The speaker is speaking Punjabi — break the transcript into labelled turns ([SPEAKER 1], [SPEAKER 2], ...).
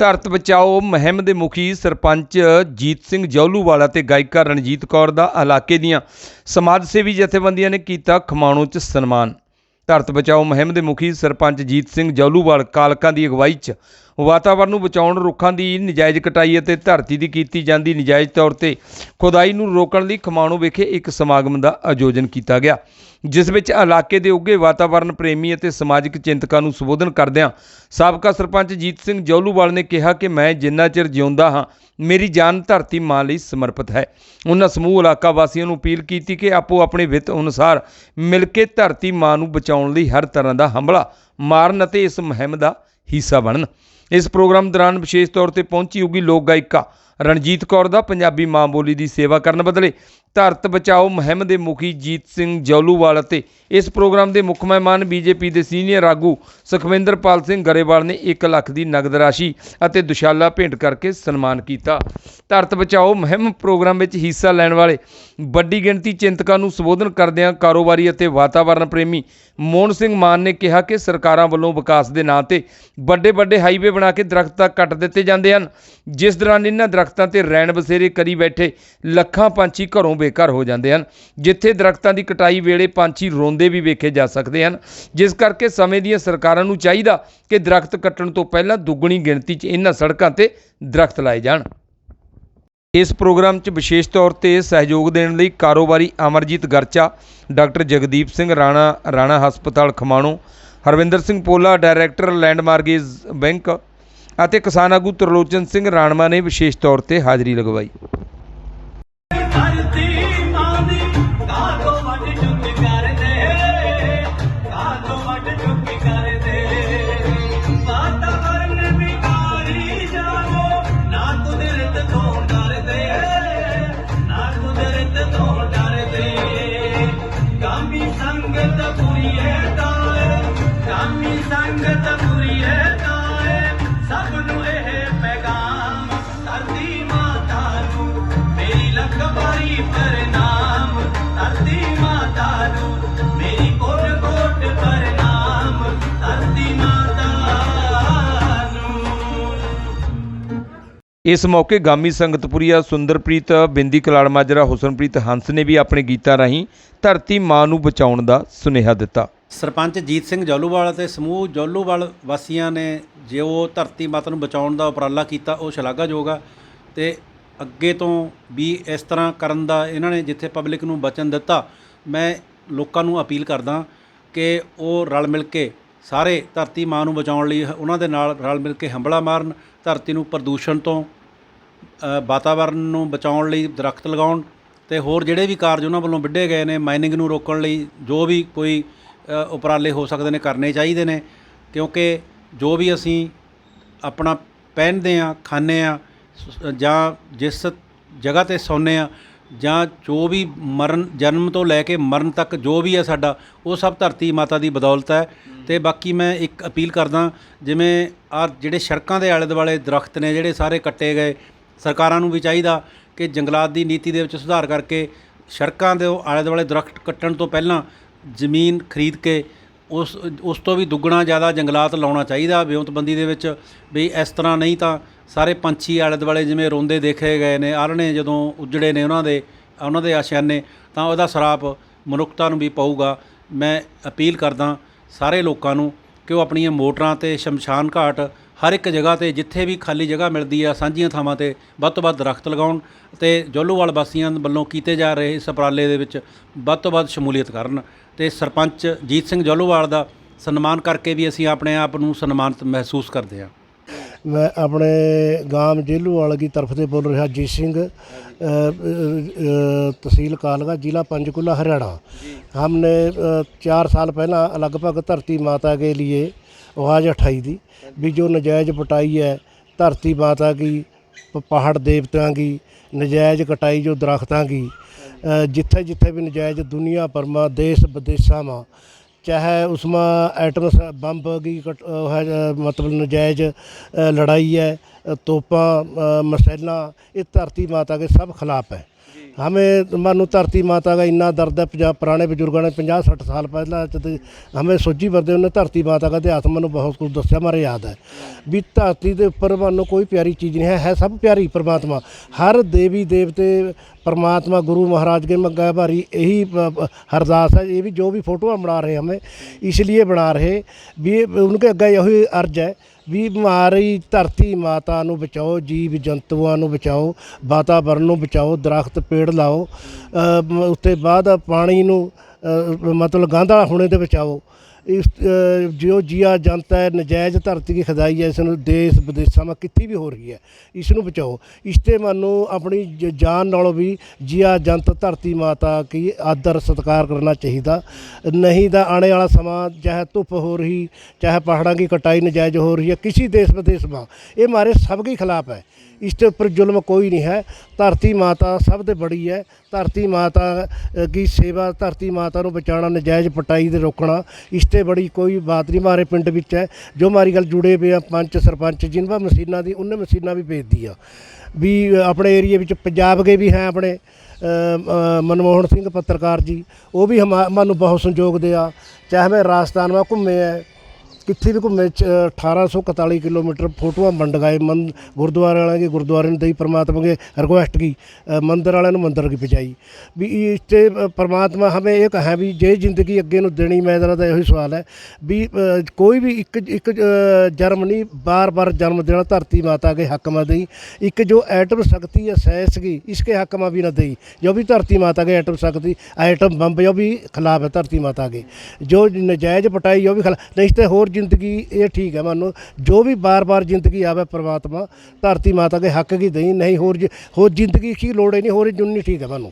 [SPEAKER 1] ਧਰਤ ਬਚਾਓ ਮੁਹਿੰਮ ਦੇ ਮੁਖੀ ਸਰਪੰਚ ਜੀਤ ਸਿੰਘ ਜੌਲੂਵਾਲਾ ਤੇ ਗਾਇਕਾ ਰਣਜੀਤ ਕੌਰ ਦਾ ਇਲਾਕੇ ਦੀਆਂ ਸਮਾਜ ਸੇਵੀ ਜਥੇਬੰਦੀਆਂ ਨੇ ਕੀਤਾ ਖਮਾਣੋ 'ਚ ਸਨਮਾਨ। ਧਰਤ ਬਚਾਓ ਮੁਹਿੰਮ ਦੇ ਮੁਖੀ ਸਰਪੰਚ ਜੀਤ ਸਿੰਘ ਜੌਲੂਵਾਲ ਕਾਲਕਾਂ ਦੀ ਅਗਵਾਈ 'ਚ ਵਾਤਾਵਰਣ ਨੂੰ ਬਚਾਉਣ, ਰੁੱਖਾਂ ਦੀ ਨਜਾਇਜ਼ ਕਟਾਈ ਅਤੇ ਧਰਤੀ ਦੀ ਕੀਤੀ ਜਾਂਦੀ ਨਜਾਇਜ਼ ਤੌਰ ਤੇ ਖੁਦਾਈ ਨੂੰ ਰੋਕਣ ਲਈ ਖਮਾਣੋ ਵਿਖੇ ਇੱਕ ਸਮਾਗਮ ਦਾ ਆਯੋਜਨ ਕੀਤਾ ਗਿਆ, ਜਿਸ ਵਿੱਚ ਇਲਾਕੇ ਦੇ ਉੱਘੇ ਵਾਤਾਵਰਣ ਪ੍ਰੇਮੀ ਅਤੇ ਸਮਾਜਿਕ ਚਿੰਤਕਾਂ ਨੂੰ ਸੰਬੋਧਨ ਕਰਦਿਆਂ ਸਾਬਕਾ ਸਰਪੰਚ ਜੀਤ ਸਿੰਘ ਜੌਲੂਵਾਲ ਨੇ ਕਿਹਾ ਕਿ ਮੈਂ ਜਿੰਨਾ ਚਿਰ ਜਿਉਂਦਾ ਹਾਂ, ਮੇਰੀ ਜਾਨ ਧਰਤੀ ਮਾਂ ਲਈ ਸਮਰਪਿਤ ਹੈ। ਉਹਨਾਂ ਸਮੂਹ ਇਲਾਕਾ ਵਾਸੀਆਂ ਨੂੰ ਅਪੀਲ ਕੀਤੀ ਕਿ ਆਪੋ ਆਪਣੇ ਵਿੱਤ ਅਨੁਸਾਰ ਮਿਲ ਕੇ ਧਰਤੀ ਮਾਂ ਨੂੰ ਬਚਾਉਣ ਲਈ ਹਰ ਤਰ੍ਹਾਂ ਦਾ ਹਮਲਾ ਮਾਰਨ ਅਤੇ ਇਸ ਮੁਹਿੰਮ ਦਾ ਹਿੱਸਾ ਬਣਨ। ਇਸ ਪ੍ਰੋਗਰਾਮ ਦੌਰਾਨ ਵਿਸ਼ੇਸ਼ ਤੌਰ ਤੇ ਪਹੁੰਚੀ ਹੋਗੀ ਲੋਕ ਗਾਇਕਾ। ਰਣਜੀਤ ਕੌਰ ਦਾ ਪੰਜਾਬੀ ਮਾਂ ਬੋਲੀ ਦੀ ਸੇਵਾ ਕਰਨ ਬਦਲੇ ਧਰਤ ਬਚਾਓ ਮੁਹਿੰਮ ਦੇ ਮੁਖੀ ਜੀਤ ਸਿੰਘ ਜੌਲੂਵਾਲ ਅਤੇ ਇਸ ਪ੍ਰੋਗਰਾਮ ਦੇ ਮੁੱਖ ਮਹਿਮਾਨ ਬੀਜੇਪੀ ਦੇ ਸੀਨੀਅਰ ਆਗੂ ਸੁਖਵਿੰਦਰਪਾਲ ਸਿੰਘ ਗਰੇਵਾਲ ਨੇ 1 ਲੱਖ ਦੀ ਨਗਦ ਰਾਸ਼ੀ ਅਤੇ ਦੁਸ਼ਾਲਾ ਭੇਂਟ ਕਰਕੇ ਸਨਮਾਨ ਕੀਤਾ। ਧਰਤ ਬਚਾਓ ਮੁਹਿੰਮ ਪ੍ਰੋਗਰਾਮ ਵਿੱਚ ਹਿੱਸਾ ਲੈਣ ਵਾਲੇ ਵੱਡੀ ਗਿਣਤੀ ਚਿੰਤਕਾਂ ਨੂੰ ਸੰਬੋਧਨ ਕਰਦਿਆਂ ਕਾਰੋਬਾਰੀ ਅਤੇ ਵਾਤਾਵਰਣ ਪ੍ਰੇਮੀ ਮੋਹਨ ਸਿੰਘ ਮਾਨ ਨੇ ਕਿਹਾ ਕਿ ਸਰਕਾਰਾਂ ਵੱਲੋਂ ਵਿਕਾਸ ਦੇ ਨਾਂ ਤੇ ਵੱਡੇ ਵੱਡੇ ਹਾਈਵੇ ਬਣਾ ਕੇ ਦਰਖਤਾਂ ਕੱਟ ਦਿੱਤੇ ਜਾਂਦੇ ਹਨ। ਜਿਸ ਦੌਰਾਨ ਇਹਨਾਂ ਦਰਖਤਾਂ ਤੇ ਰੈਣ ਬਸੇਰੇ ਕਰੀ ਬੈਠੇ ਲੱਖਾਂ ਪੰਛੀ ਘਰੋਂ ਬੇਘਰ ਹੋ ਜਾਂਦੇ ਹਨ, ਜਿੱਥੇ ਦਰਖਤਾਂ ਦੀ ਕਟਾਈ ਵੇਲੇ ਪੰਛੀ ਰੋਂਦੇ ਵੀ ਵੇਖੇ ਜਾ ਸਕਦੇ ਹਨ। ਜਿਸ ਕਰਕੇ ਸਮੇਂ ਦੀਆਂ ਸਰਕਾਰਾਂ ਨੂੰ ਚਾਹੀਦਾ ਕਿ ਦਰਖਤ ਕੱਟਣ ਤੋਂ ਪਹਿਲਾਂ ਦੁੱਗਣੀ ਗਿਣਤੀ 'ਚ ਇਹਨਾਂ ਸੜਕਾਂ ਤੇ ਦਰਖਤ ਲਾਏ ਜਾਣ। ਇਸ ਪ੍ਰੋਗਰਾਮ 'ਚ ਵਿਸ਼ੇਸ਼ ਤੌਰ ਤੇ ਸਹਿਯੋਗ ਦੇਣ ਲਈ ਕਾਰੋਬਾਰੀ ਅਮਰਜੀਤ ਗਰਚਾ, ਡਾਕਟਰ ਜਗਦੀਪ ਸਿੰਘ ਰਾਣਾ ਰਾਣਾ ਹਸਪਤਾਲ ਖਮਾਣੋ, ਹਰਵਿੰਦਰ ਸਿੰਘ ਪੋਲਾ, ਡਾਇਰੈਕਟਰ ਲੈਂਡ ਬੈਂਕ ਅਤੇ ਕਿਸਾਨ ਆਗੂ ਤਰਲੋਚਨ ਸਿੰਘ ਰਾਣਵਾ ਨੇ ਵਿਸ਼ੇਸ਼ ਤੌਰ ਤੇ ਹਾਜ਼ਰੀ ਲਗਵਾਈ।
[SPEAKER 2] ਧਰਤੀ ਮਾਂ
[SPEAKER 1] ਇਸ ਮੌਕੇ ਗਾਮੀ ਸੰਗਤਪੁਰੀਆ ਸੁੰਦਰਪ੍ਰੀਤ, ਬਿੰਦੀ ਕਲਾੜ ਮਾਜਰਾ ਹੁਸਨਪ੍ਰੀਤ ਹੰਸ ਨੇ ਵੀ ਆਪਣੇ ਗੀਤਾਂ ਰਾਹੀਂ ਧਰਤੀ ਮਾਂ ਨੂੰ ਬਚਾਉਣ ਦਾ ਸੁਨੇਹਾ ਦਿੱਤਾ।
[SPEAKER 3] ਸਰਪੰਚ ਜੀਤ ਸਿੰਘ ਜੌਲੂਵਾਲ ਅਤੇ ਸਮੂਹ ਜੌਲੂਵਾਲ ਵਾਸੀਆਂ ਨੇ ਜੋ ਧਰਤੀ ਮਾਤਾ ਨੂੰ ਬਚਾਉਣ ਦਾ ਉਪਰਾਲਾ ਕੀਤਾ, ਉਹ ਸ਼ਲਾਘਾਯੋਗ ਆ ਤੇ ਅੱਗੇ ਤੋਂ ਵੀ ਇਸ ਤਰ੍ਹਾਂ ਕਰਨ ਦਾ ਇਹਨਾਂ ਨੇ ਜਿੱਥੇ ਪਬਲਿਕ ਨੂੰ ਬਚਨ ਦਿੱਤਾ, ਮੈਂ ਲੋਕਾਂ ਨੂੰ ਅਪੀਲ ਕਰਦਾ ਕਿ ਉਹ ਰਲ ਮਿਲ ਕੇ ਸਾਰੇ ਧਰਤੀ ਮਾਂ ਨੂੰ ਬਚਾਉਣ ਲਈ ਉਹਨਾਂ ਦੇ ਨਾਲ ਰਲ ਮਿਲ ਕੇ ਹੰਬਲਾ ਮਾਰਨ, ਧਰਤੀ ਨੂੰ ਪ੍ਰਦੂਸ਼ਣ ਤੋਂ ਵਾਤਾਵਰਨ ਨੂੰ ਬਚਾਉਣ ਲਈ ਦਰਖਤ ਲਗਾਉਣ ਤੇ ਹੋਰ ਜਿਹੜੇ ਵੀ ਕਾਰਜ ਉਹਨਾਂ ਵੱਲੋਂ ਵਿੱਢੇ ਗਏ ਨੇ ਮਾਈਨਿੰਗ ਨੂੰ ਰੋਕਣ ਲਈ ਜੋ ਵੀ ਕੋਈ ਉਪਰਾਲੇ ਹੋ ਸਕਦੇ ਨੇ, ਕਰਨੇ ਚਾਹੀਦੇ ਨੇ, ਕਿਉਂਕਿ ਜੋ ਵੀ ਅਸੀਂ ਆਪਣਾ ਪਹਿਨਦੇ ਆ ਖਾਂਦੇ ਆ ਜਾਂ ਜਿਸ ਜਗ੍ਹਾ ਤੇ ਸੌਂਦੇ ਆ ਜਾਂ ਜੋ ਵੀ ਮਰਨ, ਜਨਮ ਤੋਂ ਲੈ ਕੇ ਮਰਨ ਤੱਕ ਜੋ ਵੀ ਹੈ ਸਾਡਾ, ਉਹ ਸਭ ਧਰਤੀ ਮਾਤਾ ਦੀ ਬਦੌਲਤ ਹੈ। ਤੇ ਬਾਕੀ ਮੈਂ ਇੱਕ ਅਪੀਲ ਕਰਦਾ, ਜਿਵੇਂ ਆ ਜਿਹੜੇ ਸੜਕਾਂ ਦੇ ਆਲੇ ਦੁਆਲੇ ਦਰਖਤ ਨੇ, ਜਿਹੜੇ ਸਾਰੇ ਕੱਟੇ ਗਏ ਸਰਕਾਰਾਂ ਨੂੰ ਵੀ ਚਾਹੀਦਾ ਕਿ ਜੰਗਲਾਤ ਦੀ ਨੀਤੀ ਦੇ ਵਿੱਚ ਸੁਧਾਰ ਕਰਕੇ ਸੜਕਾਂ ਦੇ ਆਲੇ ਦੁਆਲੇ ਦਰਖਤ ਕੱਟਣ ਤੋਂ ਪਹਿਲਾਂ ਜ਼ਮੀਨ ਖਰੀਦ ਕੇ ਉਸ ਉਸ ਤੋਂ ਵੀ ਦੁੱਗਣਾ ਜ਼ਿਆਦਾ ਜੰਗਲਾਤ ਲਾਉਣਾ ਚਾਹੀਦਾ, ਵਿਉਂਤਬੰਦੀ ਦੇ ਵਿੱਚ ਵੀ ਇਸ ਤਰ੍ਹਾਂ ਨਹੀਂ ਤਾਂ ਸਾਰੇ ਪੰਛੀ ਆਲੇ ਦੁਆਲੇ ਜਿਵੇਂ ਰੋਂਦੇ ਦੇਖੇ ਗਏ ਨੇ ਆਲ੍ਹਣੇ ਜਦੋਂ ਉਜੜੇ ਨੇ ਉਹਨਾਂ ਦੇ ਉਹਨਾਂ ਦੇ ਆਸ਼ਿਆਨੇ ਤਾਂ ਉਹਦਾ ਸਰਾਪ ਮਨੁੱਖਤਾ ਨੂੰ ਵੀ ਪਊਗਾ। ਮੈਂ ਅਪੀਲ ਕਰਦਾ ਸਾਰੇ ਲੋਕਾਂ ਨੂੰ ਕਿ ਉਹ ਆਪਣੀਆਂ ਮੋਟਰਾਂ ਤੇ ਸ਼ਮਸ਼ਾਨ ਘਾਟ ਹਰ ਇੱਕ ਜਗ੍ਹਾ ਤੇ ਜਿੱਥੇ ਵੀ ਖਾਲੀ ਜਗ੍ਹਾ ਮਿਲਦੀ ਆ, ਸਾਂਝੀਆਂ ਥਾਵਾਂ ਤੇ ਵੱਧ ਤੋਂ ਵੱਧ ਦਰਖਤ ਲਗਾਉਣ ਤੇ ਜੋਲੋਵਾਲ ਵਾਸੀਆਂ ਵੱਲੋਂ ਕੀਤੇ ਜਾ ਰਹੇ ਇਸ ਉਪਰਾਲੇ ਦੇ ਵਿੱਚ ਵੱਧ ਤੋਂ ਵੱਧ ਸ਼ਮੂਲੀਅਤ ਕਰਨ ਤੇ ਸਰਪੰਚ ਜੀਤ ਸਿੰਘ ਜੋਲੋਵਾਲ ਦਾ ਸਨਮਾਨ ਕਰਕੇ ਵੀ ਅਸੀਂ ਆਪਣੇ ਆਪ ਨੂੰ ਸਨਮਾਨਿਤ ਮਹਿਸੂਸ ਕਰਦੇ ਹਾਂ।
[SPEAKER 4] मैं अपने गांव जेलूवाल की तरफ से बोल रहा जीत सिंह अ, अ, अ, तहसील कालगा जिला पंचकुला हरियाणा हमने अ, चार साल पहला लगभग धरती माता के लिए आवाज़ उठाई थी भी जो नजायज पटाई है धरती माता की प- पहाड़ देवताओं की नजायज कटाई जो दरख्तां की अ, जिथे जिथे भी नजायज दुनिया भर में देश विदेशा में चाहे उसमें एटम स- बम की कट- अ, है, अ, मतलब नजायज अ, लड़ाई है अ, तोपा अ, मसैला ये धरती माता के सब खिलाफ है हमें मानो धरती माता का इन्ना दर्द है पंजाब पुराने बजुर्गों ने पंजाह सठ साल पहला जद हमें सोची वरदे उन्हें धरती माता का इतिहास मैंने बहुत कुछ दसिया मारे याद है भी धरती के उपर मानो कोई प्यारी चीज़ नहीं है है सब प्यारी परमात्मा हर देवी देवते परमात्मा गुरु महाराज के मंगा भारी यही अ, अ, अरदास है ये भी जो भी फोटो बना रहे हमें इसलिए बना रहे भी उनके अगे यही अर्ज है ਵੀ ਬਿਮਾਰੀ ਧਰਤੀ ਮਾਤਾ ਨੂੰ ਬਚਾਓ, ਜੀਵ ਜੰਤੂਆਂ ਨੂੰ ਬਚਾਓ, ਵਾਤਾਵਰਨ ਨੂੰ ਬਚਾਓ, ਦਰਖਤ ਪੇੜ ਲਾਓ ਉੱਤੇ ਬਾਅਦ ਪਾਣੀ ਨੂੰ ਮਤਲਬ ਗਾਂਧਾ ਹੋਣੇ ਤੇ ਬਚਾਓ। ਇਸ ਅ, ਜੋ ਜੀਆ ਜੰਤ ਹੈ ਨਜਾਇਜ਼ ਧਰਤੀ ਦੀ ਖਦਾਈ ਹੈ ਇਸ ਨੂੰ ਦੇਸ਼ ਵਿਦੇਸ਼ਾਂ ਵਿੱਚ ਕਿੱਥੇ ਵੀ ਹੋ ਰਹੀ ਹੈ ਇਸ ਨੂੰ ਬਚਾਓ ਇਸ ਤੇ ਮਾਨੂੰ ਆਪਣੀ ਜ- ਜਾਨ ਨਾਲੋਂ ਵੀ ਜੀਆ ਜੰਤ ਧਰਤੀ ਮਾਤਾ ਕੀ ਆਦਰ ਸਤਿਕਾਰ ਕਰਨਾ ਚਾਹੀਦਾ ਨਹੀਂ ਤਾਂ ਆਉਣੇ ਵਾਲਾ ਸਮਾਂ ਚਾਹੇ ਧੁੱਪ ਹੋ ਰਹੀ ਚਾਹੇ ਪਹਾੜਾਂ की कटाई नजायज हो रही है किसी देश विदेश में ये हमारे सबके खिलाफ है ਇਸ ਤੇ ਉੱਪਰ ਜ਼ੁਲਮ ਕੋਈ ਨਹੀਂ ਹੈ। ਧਰਤੀ ਮਾਤਾ ਸਭ ਤੋਂ ਬੜੀ ਹੈ। ਧਰਤੀ ਮਾਤਾ ਦੀ ਸੇਵਾ ਧਰਤੀ ਮਾਤਾ ਨੂੰ ਬਚਾਉਣਾ, ਨਜਾਇਜ਼ ਪਟਾਈ ਦੇ ਰੋਕਣਾ, ਇਸ ਤੇ ਬੜੀ ਕੋਈ ਬਾਤ ਨਹੀਂ। ਮਾਰੇ ਪਿੰਡ ਵਿੱਚ ਹੈ। ਜੋ ਮਾਰੀ ਗੱਲ ਜੁੜੇ ਪਏ ਆ ਪੰਚ, ਸਰਪੰਚ, ਜਿਨ੍ਹਾਂ ਮਸ਼ੀਨਾਂ ਦੀ, ਉਹਨੇ ਮਸ਼ੀਨਾਂ ਵੀ ਭੇਜਦੀ ਆ। ਵੀ ਆਪਣੇ ਏਰੀਏ ਵਿੱਚ ਪੰਜਾਬ ਗਏ ਵੀ ਹੈ ਆਪਣੇ ਮਨਮੋਹਨ ਸਿੰਘ ਪੱਤਰਕਾਰ ਜੀ। ਉਹ ਵੀ ਹਮਾਨੂੰ ਬਹੁਤ ਸੰਯੋਗ ਦੇ ਆ। ਚਾਹੇ ਮੈਂ ਰਾਜਸਥਾਨ ਵਿੱਚ ਘੁੰਮੇ ਆ ਕਿੱਥੇ ਵੀ ਘੁੰਮੇ 1841 ਕਿਲੋਮੀਟਰ ਫੋਟੋਆਂ ਮੰਡਗਾਏ ਮੰਦ ਗੁਰਦੁਆਰੇ ਵਾਲਿਆਂ ਦੀ ਗੁਰਦੁਆਰੇ ਨੂੰ ਦਈ ਪਰਮਾਤਮਾ ਕੇ ਰਿਕੁਐਸਟ ਕੀ ਮੰਦਰ ਵਾਲਿਆਂ ਨੂੰ ਮੰਦਰ ਕੀ ਪਹੁੰਚਾਈ ਵੀ ਇਸ 'ਤੇ ਪਰਮਾਤਮਾ ਹਮੇ ਇਹ ਕਹਾ ਵੀ ਜੇ ਜ਼ਿੰਦਗੀ ਅੱਗੇ ਨੂੰ ਦੇਣੀ, ਮੈਂ ਦਾ ਇਹੋ ਹੀ ਸਵਾਲ ਹੈ। ਵੀ ਕੋਈ ਵੀ ਇੱਕ ਇੱਕ ਜਨਮ ਨਹੀਂ, ਬਾਰ-ਬਾਰ ਜਨਮ ਦੇਣਾ, ਧਰਤੀ ਮਾਤਾ ਕੇ ਹੱਕ ਮਾ ਦੇਈ। ਇੱਕ ਜੋ ਐਟਮ ਸ਼ਕਤੀ ਹੈ ਸੈਂਸ ਕੀ ਇਸਕੇ ਹੱਕ ਮਾ ਵੀ ਨਾ ਦੇਈ। ਜੋ ਵੀ ਧਰਤੀ ਮਾਤਾ ਕੇ ਐਟਮ ਸ਼ਕਤੀ ਐਟਮ ਬੰਬ ਜੋ ਵੀ ਖਿਲਾਫ ਹੈ ਧਰਤੀ ਮਾਤਾ ਕੇ ਜੋ ਨਜਾਇਜ਼ ਪਟਾਈ, ਜੋ ਵੀ ਖਿਲਾਫ, ਨਹੀਂ ਤੇ ਹੋਰ जिंदगी ये ठीक है मानो जो भी बार बार जिंदगी आवे परमात्मा धरती माता के हक की दई नहीं होर ज- होर जिंदगी की लोड़ ही नहीं होर जुन्नी ठीक है मानो